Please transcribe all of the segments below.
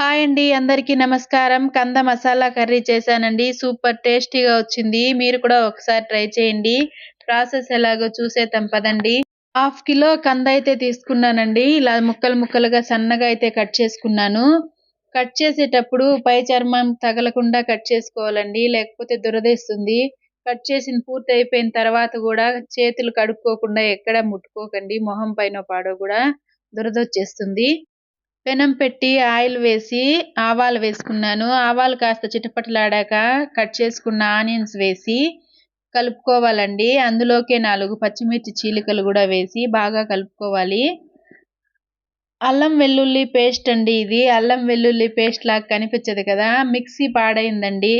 Hi అండి అందరికీ నమస్కారం. కంద మసాలా కర్రీ చేశానండి. సూపర్ టేస్టీగా వచ్చింది. మీరు కూడా ఒకసారి ట్రై చేయండి. ప్రాసెస్ ఎలాగో చూసేద్దాం పదండి. హాఫ్ కిలో కంద అయితే తీసుకున్నానండి. ఇలా ముక్కలు ముక్కలుగా సన్నగా అయితే కట్ చేసుకున్నాను. కట్ చేసేటప్పుడు పై చర్మం తగలకుండా కట్ చేసుకోవాలండి. లేకపోతే దురదేస్తుంది కట్ చేసిన పూర్తి అయిపోయిన తర్వాత కూడా చేతులు కడుక్కోకుండా ఎక్కడ ముట్టుకోకండి. మొహం పైన పాడో కూడా దురదొచ్చేస్తుంది. పెనం పెట్టి ఆయిల్ వేసి ఆవాలు వేసుకున్నాను. ఆవాలు కాస్త చిటపటలాడాక కట్ చేసుకున్న ఆనియన్స్ వేసి కలుపుకోవాలండి. అందులోకే నాలుగు పచ్చిమిర్చి చీలికలు కూడా వేసి బాగా కలుపుకోవాలి. అల్లం వెల్లుల్లి పేస్ట్ అండి ఇది. అల్లం వెల్లుల్లి పేస్ట్ లాగా కనిపించదు కదా. మిక్సీ పాడైందండి.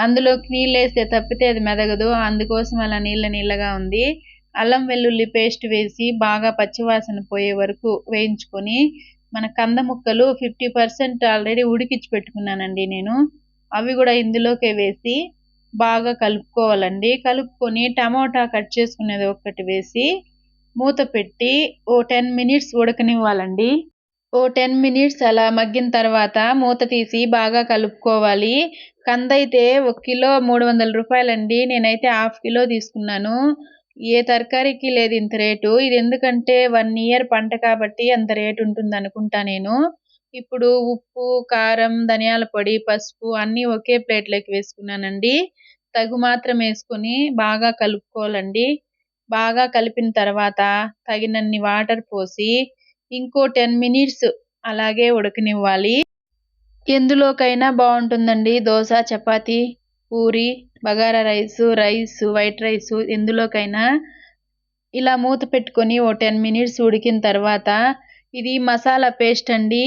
అందులోకి నీళ్ళు వేస్తే తప్పితే అది మెదగదు. అందుకోసం అలా నీళ్ళ నీళ్ళగా ఉంది. అల్లం వెల్లుల్లి పేస్ట్ వేసి బాగా పచ్చివాసన పోయే వరకు వేయించుకొని మన కంద ముక్కలు ఫిఫ్టీ పర్సెంట్ ఆల్రెడీ ఉడికించి పెట్టుకున్నానండి నేను. అవి కూడా ఇందులోకే వేసి బాగా కలుపుకోవాలండి. కలుపుకొని టమోటా కట్ చేసుకునేది ఒక్కటి వేసి మూత పెట్టి ఓ టెన్ మినిట్స్ ఉడకనివ్వాలండి. ఓ టెన్ మినిట్స్ అలా మగ్గిన తర్వాత మూత తీసి బాగా కలుపుకోవాలి. కంద అయితే ఒక కిలో మూడు వందల రూపాయలండి. నేనైతే హాఫ్ కిలో తీసుకున్నాను. ఏ తరకారీకి లేదు ఇంత రేటు. ఇది ఎందుకంటే వన్ ఇయర్ పంట కాబట్టి అంత రేటు ఉంటుంది అనుకుంటా నేను. ఇప్పుడు ఉప్పు కారం ధనియాల పొడి పసుపు అన్నీ ఒకే ప్లేట్లోకి వేసుకున్నానండి. తగు మాత్రం వేసుకొని బాగా కలుపుకోవాలండి. బాగా కలిపిన తర్వాత తగినన్ని వాటర్ పోసి ఇంకో టెన్ మినిట్స్ అలాగే ఉడకనివ్వాలి. ఎందులోకైనా బాగుంటుందండి dosa chapati. Puri bagara rice rice white rice ఎందులోకైనా ఇలా మూత పెట్టుకొని ఓ టెన్ మినిట్స్ ఉడికిన తర్వాత ఇది మసాలా పేస్ట్ అండి.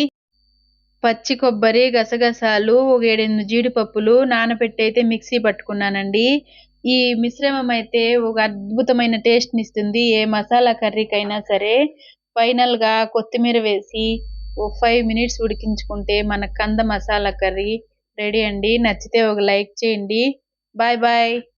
పచ్చి కొబ్బరి గసగసాలు ఒక ఏడెనిమిది జీడిపప్పులు నానబెట్టి అయితే మిక్సీ పట్టుకున్నానండి. ఈ మిశ్రమం అయితే ఒక అద్భుతమైన టేస్ట్ని ఇస్తుంది. ఏ మసాలా కర్రీకైనా సరే ఫైనల్గా కొత్తిమీర వేసి ఓ ఫైవ్ మినిట్స్ ఉడికించుకుంటే మన కంద మసాలా కర్రీ రెడీ అండి. నచ్చితే ఒక లైక్ చేయండి. Bye bye.